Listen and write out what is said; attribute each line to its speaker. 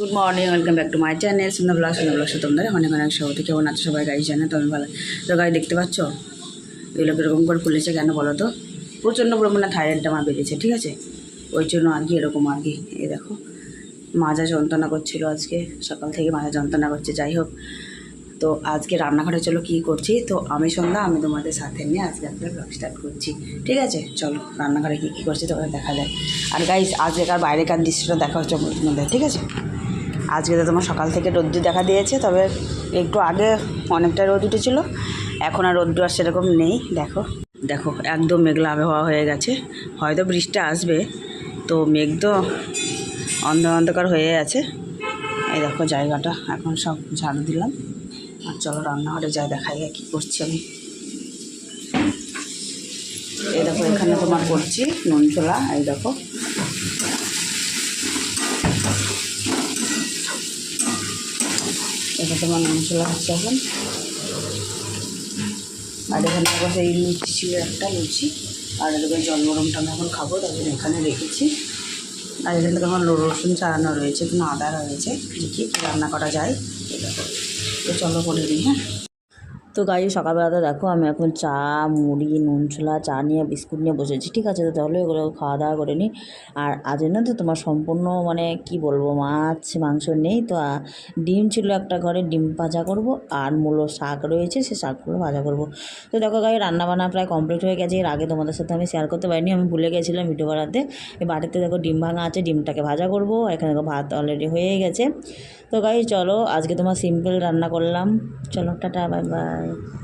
Speaker 1: Good morning welcome back to my channel সুন্দর blog সুন্দর blog তোমাদের অনেক অনেক সবাই কেমন আছো সবাই? গাড়ি জানে তো, আমি ভালো। তো গাড়ি দেখতে পাচ্ছ? এগুলো কীরকম করে ফুলেছে কেন বলো তো? প্রচণ্ড পরিমাণে থাইরয়েডটা আমার বেড়েছে, ঠিক আছে? ওই জন্য আর কি এরকম আর কি। এই দেখো, মাজা যন্ত্রণা করছিল আজকে। সকাল থেকে মাজা যন্ত্রণা করছে, যাই হোক। তো আজকে রান্নাঘরে চলো, কী করছি? তো আমি সন্ধ্যা, আমি তোমাদের সাথে নিয়ে আজকে একটা ব্লগ স্টার্ট করছি, ঠিক আছে? চলো, রান্নাঘরে কী কী করছি তোমাদের দেখা যায় আর গাইস আজকেকার বাইরেকার দৃশ্যটা দেখা হচ্ছে তোমাদের, ঠিক আছে? আজকে তো তোমার সকাল থেকে রোদ্দুর দেখা দিয়েছে, তবে একটু আগে অনেকটা রোদ উঠেছিল, এখন আর রোদ্দুর আর সেরকম নেই, দেখো। দেখো, একদম মেঘলা আবহাওয়া হয়ে গেছে, হয়তো বৃষ্টি আসবে, তো মেঘ তো অন্ধকার অন্ধকার হয়ে আছে। এই দেখো জায়গাটা, এখন সব ঝাড়ু দিলাম, আর চলো রান্নাঘরে যাই, দেখাই কী করছি আমি। এই দেখো, এখানে তোমার করছি নুন ছোলা, এই দেখো। এটা তোমার মশলা হচ্ছে এখন। আর এখানে আবার এই লুচি ছিল একটা, লুচি। আর এদিকে জল গরমটা আমি এখন খাব, তার জন্য এখানে রেখেছি। আর এখানে থেকে আমার রসুন ছাড়ানো রয়েছে কিন্তু আদা রয়েছে দেখি রান্না করা যায়। তো চলো বলে দিই হ্যাঁ। তো গাই সকালবেলাতে দেখো আমি এখন চা, মুড়ি, নুন ছোলা, চা নিয়ে, বিস্কুট নিয়ে বসেছি, ঠিক আছে? তো তাহলে এগুলো খাওয়া দাওয়া করে নিই। আর আজ না তো তোমার সম্পূর্ণ মানে কি বলব, মাছ, মাংস নেই তো ডিম ছিল একটা ঘরে, ডিম ভাজা করব আর মূলো শাক রয়েছে, সে শাকগুলো ভাজা করব। তো দেখো গাই রান্নাবান্না প্রায় কমপ্লিট হয়ে গেছে, এর আগে তোমাদের সাথে আমি শেয়ার করতে পারিনি, আমি ভুলে গেছিলাম ভিডিও বাড়াতে এই বাড়িতে দেখো ডিম ভাঙা আছে, ডিমটাকে ভাজা করব, এখানে দেখো ভাত অলরেডি হয়ে গেছে। তো গাই চলো, আজকে তোমার সিম্পল রান্না করলাম। চলো, টাটা বাই বাই carne.